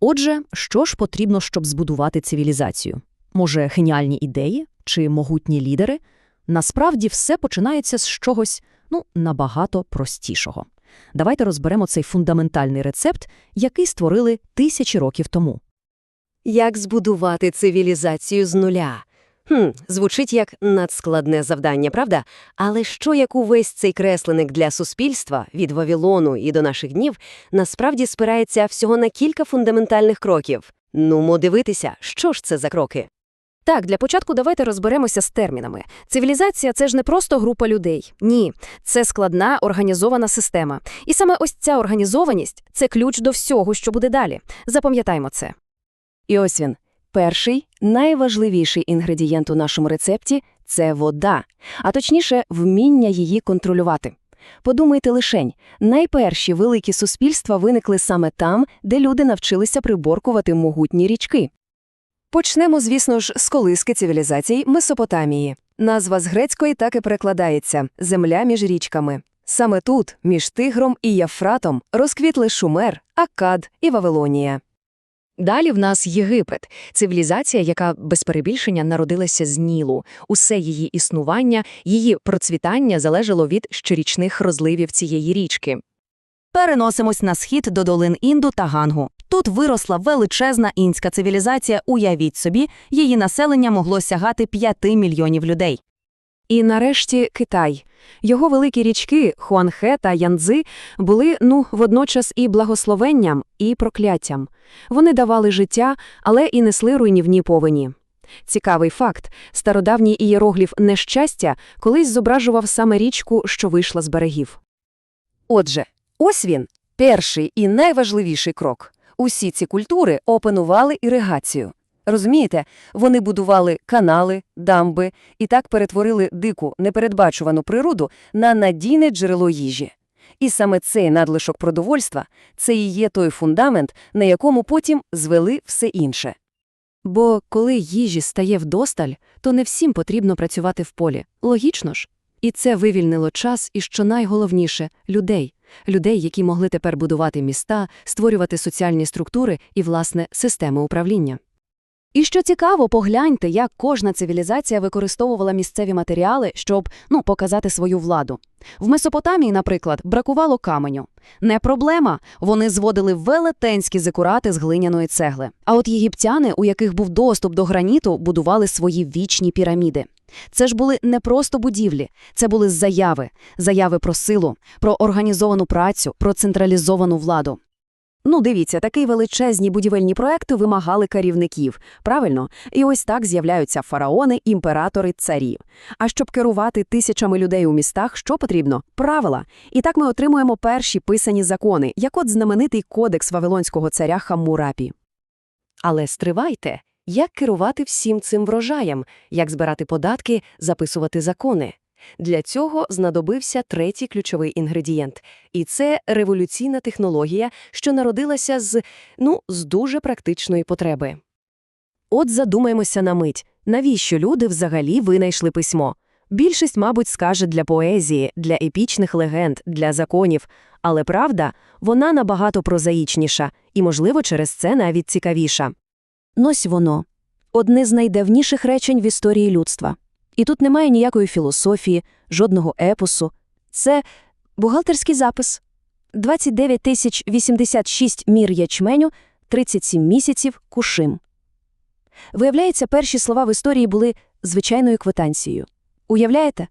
Отже, що ж потрібно, щоб збудувати цивілізацію? Може, геніальні ідеї чи могутні лідери? Насправді все починається з чогось, ну, набагато простішого. Давайте розберемо цей фундаментальний рецепт, який створили тисячі років тому. Як збудувати цивілізацію з нуля? Хм, звучить як надскладне завдання, правда? Але що як увесь цей кресленик для суспільства від Вавилону і до наших днів насправді спирається всього на кілька фундаментальних кроків? Нумо дивитися, що ж це за кроки? Так, для початку давайте розберемося з термінами. Цивілізація це ж не просто група людей. Ні, це складна організована система. І саме ось ця організованість це ключ до всього, що буде далі. Запам'ятаймо це. І ось він. Перший, найважливіший інгредієнт у нашому рецепті – це вода, а точніше, вміння її контролювати. Подумайте лишень, найперші великі суспільства виникли саме там, де люди навчилися приборкувати могутні річки. Почнемо, звісно ж, з колиски цивілізацій Месопотамії. Назва з грецької так і перекладається – «земля між річками». Саме тут, між Тигром і Єфратом, розквітли Шумер, Акад і Вавилонія. Далі в нас Єгипет – цивілізація, яка без перебільшення народилася з Нілу. Усе її існування, її процвітання залежало від щорічних розливів цієї річки. Переносимось на схід до долин Інду та Гангу. Тут виросла величезна інська цивілізація, уявіть собі, її населення могло сягати 5 мільйонів людей. І нарешті Китай. Його великі річки Хуанхе та Янцзи були, ну, водночас і благословенням, і прокляттям. Вони давали життя, але і несли руйнівні повені. Цікавий факт – стародавній ієрогліф «нещастя» колись зображував саме річку, що вийшла з берегів. Отже, ось він – перший і найважливіший крок. Усі ці культури опанували іригацію. Розумієте, вони будували канали, дамби і так перетворили дику, непередбачувану природу на надійне джерело їжі. І саме цей надлишок продовольства – це і є той фундамент, на якому потім звели все інше. Бо коли їжі стає вдосталь, то не всім потрібно працювати в полі. Логічно ж. І це вивільнило час і, що найголовніше, людей. Людей, які могли тепер будувати міста, створювати соціальні структури і, власне, системи управління. І що цікаво, погляньте, як кожна цивілізація використовувала місцеві матеріали, щоб ну, показати свою владу. В Месопотамії, наприклад, бракувало каменю. Не проблема, вони зводили велетенські зикурати з глиняної цегли. А от єгиптяни, у яких був доступ до граніту, будували свої вічні піраміди. Це ж були не просто будівлі, це були заяви, заяви про силу, про організовану працю, про централізовану владу. Ну, дивіться, такі величезні будівельні проекти вимагали керівників, правильно? І ось так з'являються фараони, імператори, царі. А щоб керувати тисячами людей у містах, що потрібно? Правила. І так ми отримуємо перші писані закони, як от знаменитий кодекс вавилонського царя Хаммурапі. Але стривайте, як керувати всім цим врожаєм, як збирати податки, записувати закони. Для цього знадобився третій ключовий інгредієнт, і це революційна технологія, що народилася з, ну, з дуже практичної потреби. От задумаємося на мить, навіщо люди взагалі винайшли письмо? Більшість, мабуть, скаже для поезії, для епічних легенд, для законів, але правда, вона набагато прозаїчніша і, можливо, через це навіть цікавіша. Нось воно – одне з найдавніших речень в історії людства. І тут немає ніякої філософії, жодного епосу. Це бухгалтерський запис. 29 тисяч 86 мір ячменю, 37 місяців кушим. Виявляється, перші слова в історії були звичайною квитанцією. Уявляєте?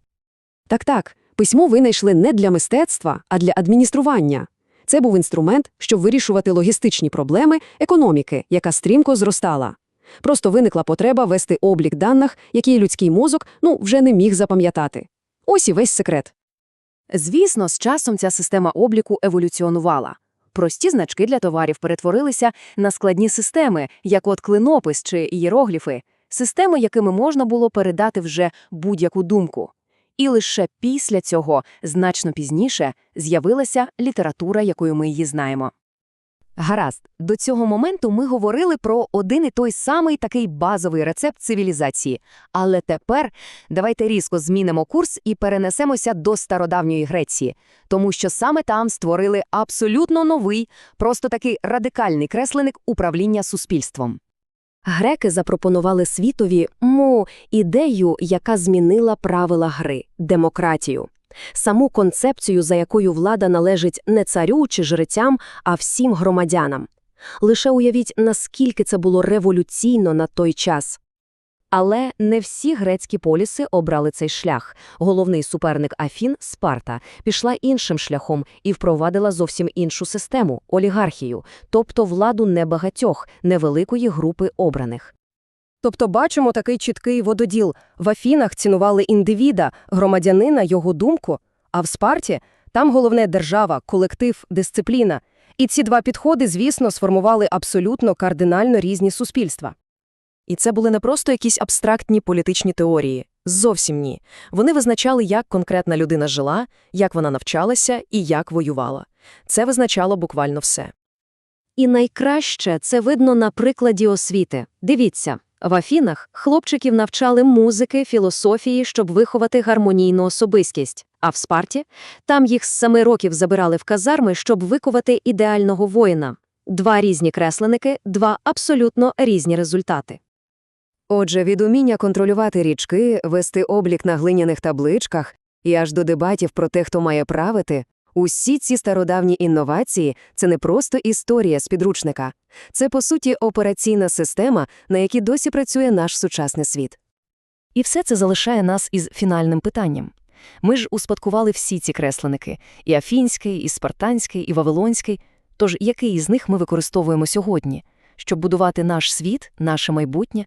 Так-так, письмо винайшли не для мистецтва, а для адміністрування. Це був інструмент, щоб вирішувати логістичні проблеми економіки, яка стрімко зростала. Просто виникла потреба вести облік даних, які людський мозок ну, вже не міг запам'ятати. Ось і весь секрет. Звісно, з часом ця система обліку еволюціонувала. Прості значки для товарів перетворилися на складні системи, як от клинопис чи ієрогліфи, системи, якими можна було передати вже будь-яку думку. І лише після цього, значно пізніше, з'явилася література, якою ми її знаємо. Гаразд, до цього моменту ми говорили про один і той самий такий базовий рецепт цивілізації. Але тепер давайте різко змінимо курс і перенесемося до стародавньої Греції, тому що саме там створили абсолютно новий, просто такий радикальний кресленик управління суспільством. Греки запропонували світові му ідею, яка змінила правила гри демократію. Саму концепцію, за якою влада належить не царю чи жрецям, а всім громадянам. Лише уявіть, наскільки це було революційно на той час. Але не всі грецькі поліси обрали цей шлях. Головний суперник Афін, Спарта, пішла іншим шляхом і впровадила зовсім іншу систему – олігархію, тобто владу небагатьох, невеликої групи обраних. Тобто бачимо такий чіткий вододіл. В Афінах цінували індивіда, громадянина, його думку, а в Спарті там головне держава, колектив, дисципліна. І ці два підходи, звісно, сформували абсолютно кардинально різні суспільства. І це були не просто якісь абстрактні політичні теорії. Зовсім ні. Вони визначали, як конкретна людина жила, як вона навчалася і як воювала. Це визначало буквально все. І найкраще це видно на прикладі освіти. Дивіться, в Афінах хлопчиків навчали музики, філософії, щоб виховати гармонійну особистість. А в Спарті там їх з семи років забирали в казарми, щоб викувати ідеального воїна. Два різні кресленики, два абсолютно різні результати. Отже, від уміння контролювати річки, вести облік на глиняних табличках і аж до дебатів про те, хто має правити, усі ці стародавні інновації – це не просто історія з підручника. Це, по суті, операційна система, на якій досі працює наш сучасний світ. І все це залишає нас із фінальним питанням. Ми ж успадкували всі ці кресленики – і афінський, і спартанський, і вавилонський. Тож який із них ми використовуємо сьогодні, щоб будувати наш світ, наше майбутнє?